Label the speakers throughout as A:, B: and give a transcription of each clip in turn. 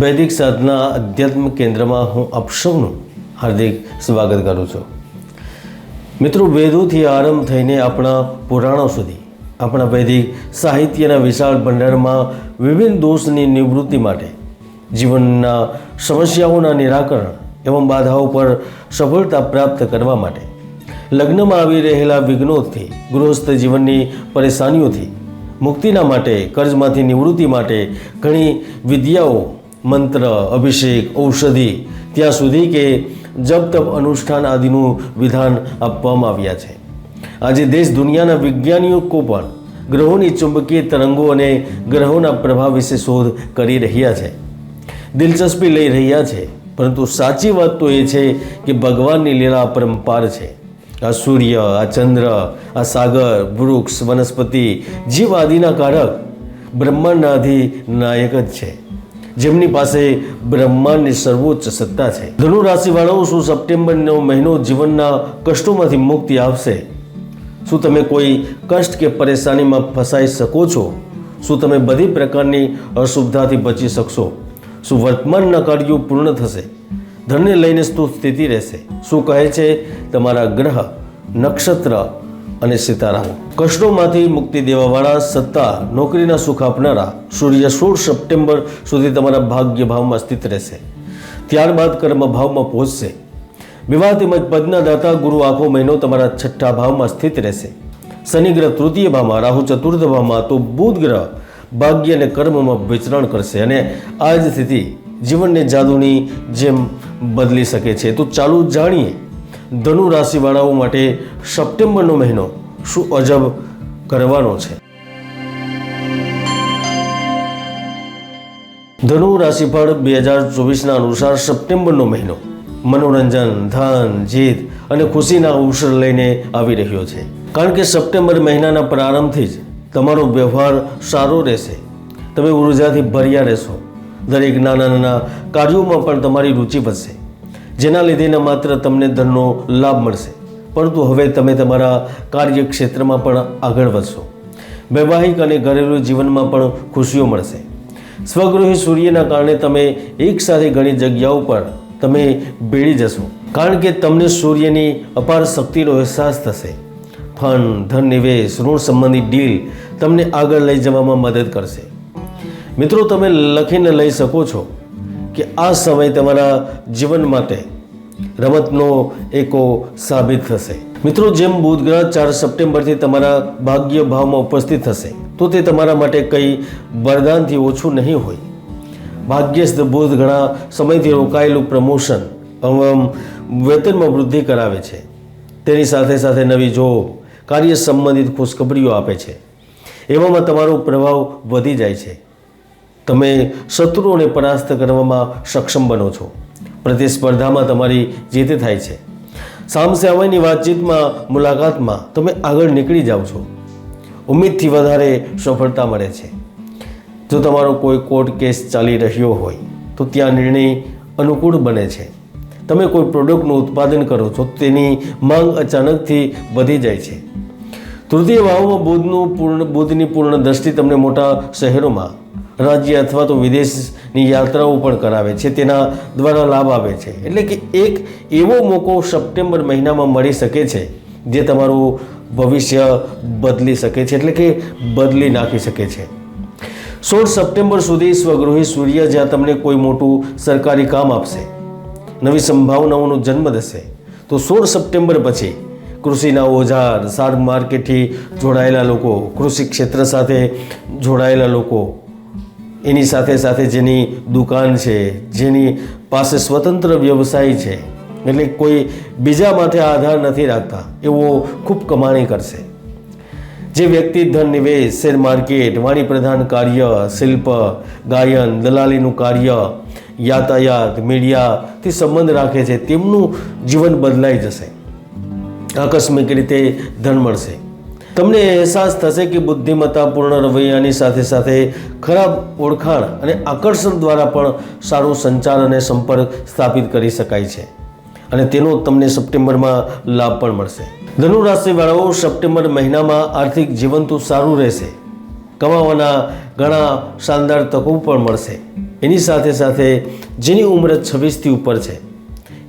A: વૈદિક સાધના અધ્યાત્મ કેન્દ્રમાં હું આપ હાર્દિક સ્વાગત કરું છું. મિત્રો, વેદોથી આરંભ થઈને આપણા પુરાણો સુધી, આપણા વૈદિક સાહિત્યના વિશાળ ભંડારમાં વિભિન્ન દોષની નિવૃત્તિ માટે, જીવનના સમસ્યાઓના નિરાકરણ એવં બાધાઓ પર સફળતા પ્રાપ્ત કરવા માટે, લગ્નમાં આવી રહેલા વિઘ્નોથી, ગૃહસ્થ જીવનની પરેશાનીઓથી, મુક્તિના માટે, કર્જમાંથી નિવૃત્તિ માટે ઘણી વિદ્યાઓ મંત્ર, અભિષેક, ઔષધિ, ત્યાં સુધી કે જપ, તપ, અનુષ્ઠાન આદિનું વિધાન આપવામાં આવ્યા છે. આજે દેશ દુનિયાના વૈજ્ઞાનિકો પણ ગ્રહોની ચુંબકીય તરંગો અને ગ્રહોના પ્રભાવ વિશે શોધ કરી રહ્યા છે. દિલચસ્પી લઈ રહ્યા છે, પરંતુ સાચી વાત તો એ છે કે ભગવાનની લીલા અપરંપાર છે. આ સૂર્ય, આ ચંદ્ર, આ સાગર, વૃક્ષ, વનસ્પતિ, જીવ આદિના કારક બ્રહ્માંડના અધિનાયક જ છે. જેમની પાસે બ્રહ્માંડની સર્વોચ્ચ સત્તા છે. ધનુ રાશિવાળાઓ શું સપ્ટેમ્બરનો મહિનો જીવનના કષ્ટોમાંથી મુક્તિ આપશે? શું તમે કોઈ કષ્ટ કે પરેશાનીમાં ફસાઈ શકો છો? શું તમે બધી પ્રકારની અસુવિધાથી બચી શકશો? શું વર્તમાનના કાર્યો પૂર્ણ થશે? ધનને લઈને સ્થિતિ રહેશે? શું કહે છે? તમારા ગ્રહ નક્ષત્ર અને સીતારામ. કષ્ટોમાંથી મુક્તિ દેવાવાળા સત્તા નોકરીના સુખ આપનારા સૂર્ય સોળ સપ્ટેમ્બર સુધી તમારા ભાગ્ય ભાવમાં સ્થિત રહેશે. ત્યારબાદ કર્મ ભાવમાં પહોંચશે. વિવાહ તેમજ પદના દાતા ગુરુ આખો મહિનો તમારા છઠ્ઠા ભાવમાં સ્થિત રહેશે. શનિ ગ્રહ તૃતીય ભાવમાં, રાહુ ચતુર્થ ભાવમાં તો બુધ ગ્રહ ભાગ્ય અને કર્મમાં વિચરણ કરશે અને આ જ સ્થિતિ જીવનને જાદુની જેમ બદલી શકે છે. તો ચાલુ જાણીએ ધનુ રાશિવાળાઓ માટે સપ્ટેમ્બરનો મહિનો શું અજબ કરવાનો છે? ધનુ રાશિફળ બે હજાર ચોવીસના અનુસાર સપ્ટેમ્બરનો મહિનો. મનોરંજન, ધન, જીત અને ખુશીના અવસર લઈને આવી રહ્યો છે. કારણ કે સપ્ટેમ્બર મહિનાના પ્રારંભથી જ તમારો વ્યવહાર સારો રહેશે. તમે ઉર્જાથી ભર્યા રહેશો. દરેક નાના નાના કાર્યોમાં પણ તમારી રુચિ વધશે. જેના લીધે માત્ર તમને ધનનો લાભ મળશે. પરંતુ હવે તમે તમારા કાર્યક્ષેત્રમાં પણ આગળ વધશો. વૈવાહિક અને ઘરેલું જીવનમાં પણ ખુશીઓ મળશે. સ્વગૃહી સૂર્યના કારણે તમે એકસાથે ઘણી જગ્યાઓ પર તમે ભેળી જશો. કારણ કે તમને સૂર્યની અપાર શક્તિનો અહેસાસ થશે. ફંડ ધન, નિવેશ, ઋણ સંબંધિત ડીલ તમને આગળ લઈ જવામાં મદદ કરશે. મિત્રો, તમે લખીને લઈ શકો છો. કે આ સમય તમારા જીવન માટે રમતનો એકો સાબિત થશે. મિત્રો, જેમ બુધ ગ્રહ ચાર સપ્ટેમ્બરથી તમારા ભાગ્ય ભાવમાં ઉપસ્થિત થશે, તો તે તમારા માટે કંઈ વરદાનથી ઓછું નહીં હોય. ભાગ્યસ્થ બુધ ઘણા સમયથી રોકાયેલું પ્રમોશન વેતનમાં વૃદ્ધિ કરાવે છે. તેની સાથે સાથે નવી જોબ, કાર્ય સંબંધિત ખુશખબરીઓ આપે છે. એવામાં તમારો પ્રભાવ વધી જાય છે. તમે શત્રુઓને પરાસ્ત કરવામાં સક્ષમ બનો છો. પ્રતિસ્પર્ધામાં તમારી જીત થાય છે. સામસામાની વાતચીતમાં, મુલાકાતમાં તમે આગળ નીકળી જાઓ છો. ઉમ્મીદથી વધારે સફળતા મળે છે. જો તમારો કોઈ કોર્ટ કેસ ચાલી રહ્યો હોય, તો ત્યાં નિર્ણય અનુકૂળ બને છે. તમે કોઈ પ્રોડક્ટનું ઉત્પાદન કરો છો, તેની માંગ અચાનકથી વધી જાય છે. તૃતીય ભાવમાં બુધનું પૂર્ણ બુધની પૂર્ણ દ્રષ્ટિ તમને મોટા શહેરોમાં રાજ્ય અથવા તો વિદેશની યાત્રાઓ પણ કરાવે છે, તેના દ્વારા લાભ આવે છે. એટલે કે એક એવો મોકો સપ્ટેમ્બર મહિનામાં મળી શકે છે, જે તમારું ભવિષ્ય બદલી શકે છે, એટલે કે બદલી નાખી શકે છે. સોળ સપ્ટેમ્બર સુધી સ્વગૃહી સૂર્ય જ્યાં તમને કોઈ મોટું સરકારી કામ આપશે, નવી સંભાવનાઓનો જન્મ થશે તો સોળ સપ્ટેમ્બર પછી કૃષિના ઓજાર શાર માર્કેટથી જોડાયેલા લોકો, કૃષિ ક્ષેત્ર સાથે જોડાયેલા લોકો એની સાથે સાથે જેની દુકાન છે, જેની પાસે સ્વતંત્ર વ્યવસાય છે, એટલે કોઈ બીજા માથે આધાર નથી રાખતા, એવો ખૂબ કમાણી કરશે. જે વ્યક્તિ ધન નિવેશ, શેર માર્કેટ, વાણી પ્રધાન કાર્ય, શિલ્પ, ગાયન, દલાલીનું કાર્ય, યાતાયાત, મીડિયાથી સંબંધ રાખે છે, તેમનું જીવન બદલાઈ જશે. આકસ્મિક રીતે ધન મળશે. તમને અહેસાસ થશે કે બુદ્ધિમત્તાપૂર્ણ રવૈયાની સાથે સાથે ખરાબ ઓળખાણ અને આકર્ષણ દ્વારા પણ સારો સંચાર અને સંપર્ક સ્થાપિત કરી શકાય છે. અને તેનો તમને સપ્ટેમ્બરમાં લાભ પણ મળશે. ધનુ રાશિવાળાઓ સપ્ટેમ્બર મહિનામાં આર્થિક જીવન તો સારું રહેશે. કમાવાના ઘણા શાનદાર તકો પણ મળશે. એની સાથે સાથે જેની ઉંમર છવ્વીસથી ઉપર છે,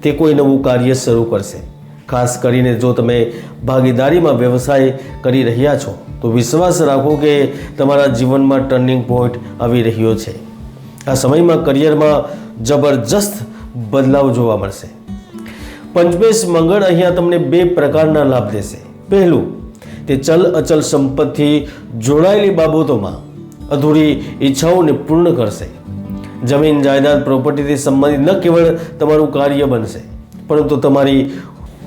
A: તે કોઈ નવું કાર્ય શરૂ કરશે. ખાસ કરીને જો તમે ભાગીદારીમાં વ્યવસાય કરી રહ્યા છો, તો વિશ્વાસ રાખો કે તમારા જીવનમાં ટર્નિંગ પોઈન્ટ આવી રહ્યો છે. આ સમયમાં કરિયરમાં જબરજસ્ત બદલાવ જોવા મળશે. પંચમેશ મંગળ અહીંયા તમને બે પ્રકારના લાભ દેશે. પહેલું, તે ચલ અચલ સંપત્તિ જોડાયેલી બાબતોમાં અધૂરી ઈચ્છાઓને પૂર્ણ કરશે. જમીન, જાયદાદ પ્રોપર્ટીથી સંબંધિત ન કેવળ તમારું કાર્ય બનશે, પરંતુ તમારી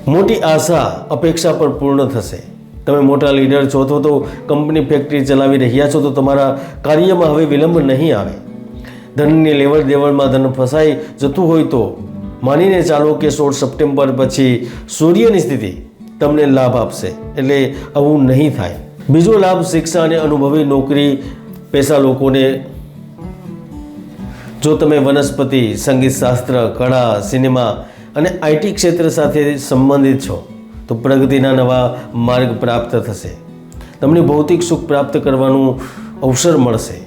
A: મોટી આશા અપેક્ષા પણ પૂર્ણ થશે. તમે મોટા લીડર છો અથવા તો કંપની ફેક્ટરી ચલાવી રહ્યા છો તો તમારા કાર્યમાં હવે વિલંબ નહીં આવે. ધનની લેવડ દેવડમાં ધન ફસાઈ જતું હોય તો માનીને ચાલો કે સોળ સપ્ટેમ્બર પછી સૂર્યની સ્થિતિ તમને લાભ આપશે. એટલે આવું નહીં થાય. બીજો લાભ શિક્ષા અને અનુભવી નોકરી પેશા લોકોને જો તમે વનસ્પતિ સંગીત શાસ્ત્ર કળા, સિનેમા અને આઈટી ક્ષેત્ર સાથે સંબંધિત છો, તો પ્રગતિના નવા માર્ગ પ્રાપ્ત થશે. તમને ભૌતિક સુખ પ્રાપ્ત કરવાનું અવસર મળશે.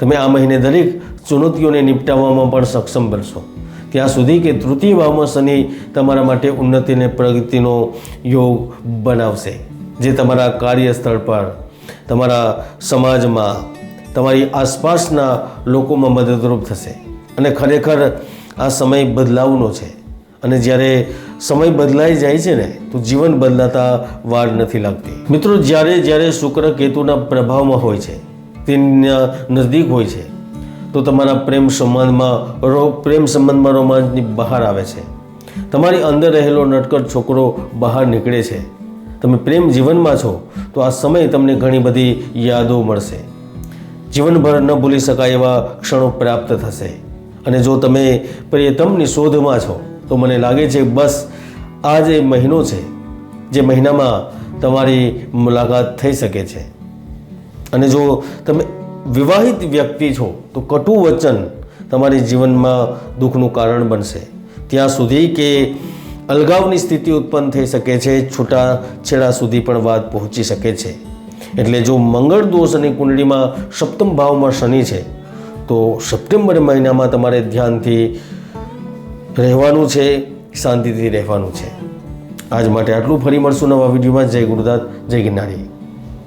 A: તમે આ મહિને દરેક ચુનૌતીઓને નિપટાવવામાં પણ સક્ષમ બનશો. ત્યાં સુધી કે તૃતીય ભાવમાં શનિ તમારા માટે ઉન્નતિ અને પ્રગતિનો યોગ બનાવશે. જે તમારા કાર્યસ્થળ પર, તમારા સમાજમાં, તમારી આસપાસના લોકોમાં મદદરૂપ થશે. અને ખરેખર આ સમય બદલાવનો છે. અને જ્યારે સમય બદલાઈ જાય છે ને, તો જીવન બદલાતા વાર નથી લાગતી. મિત્રો, જ્યારે જ્યારે શુક્ર કેતુના પ્રભાવમાં હોય છે, તેના નજદીક હોય છે, તો તમારા પ્રેમ સંબંધમાં પ્રેમ સંબંધમાં રોમાંચની બહાર આવે છે. તમારી અંદર રહેલો નટકટ છોકરો બહાર નીકળે છે. તમે પ્રેમ જીવનમાં છો, તો આ સમય તમને ઘણી બધી યાદો મળશે. જીવનભર ન ભૂલી શકાય એવા ક્ષણો પ્રાપ્ત થશે. અને જો તમે પ્રિયતમની શોધમાં છો તો મને લાગે છે બસ આ જે મહિનો છે, જે મહિનામાં તમારી મુલાકાત થઈ શકે છે. અને જો તમે વિવાહિત વ્યક્તિ છો, તો કટુ વચન તમારી જીવનમાં દુઃખનું કારણ બનશે. ત્યાં સુધી કે અલગાવની સ્થિતિ ઉત્પન્ન થઈ શકે છે છૂટાછેડા સુધી પણ વાત પહોંચી શકે છે. એટલે જો મંગળ દોષ અને કુંડળીમાં સપ્તમ ભાવમાં શનિ છે, તો સપ્ટેમ્બર મહિનામાં તમારે ધ્યાનથી રહેવાનું છે, શાંતિથી રહેવાનું છે. આજ માટે આટલું. ફરી મળશું નવા વિડીયોમાં. જય ગુરુદાસ જય ગિરનારી.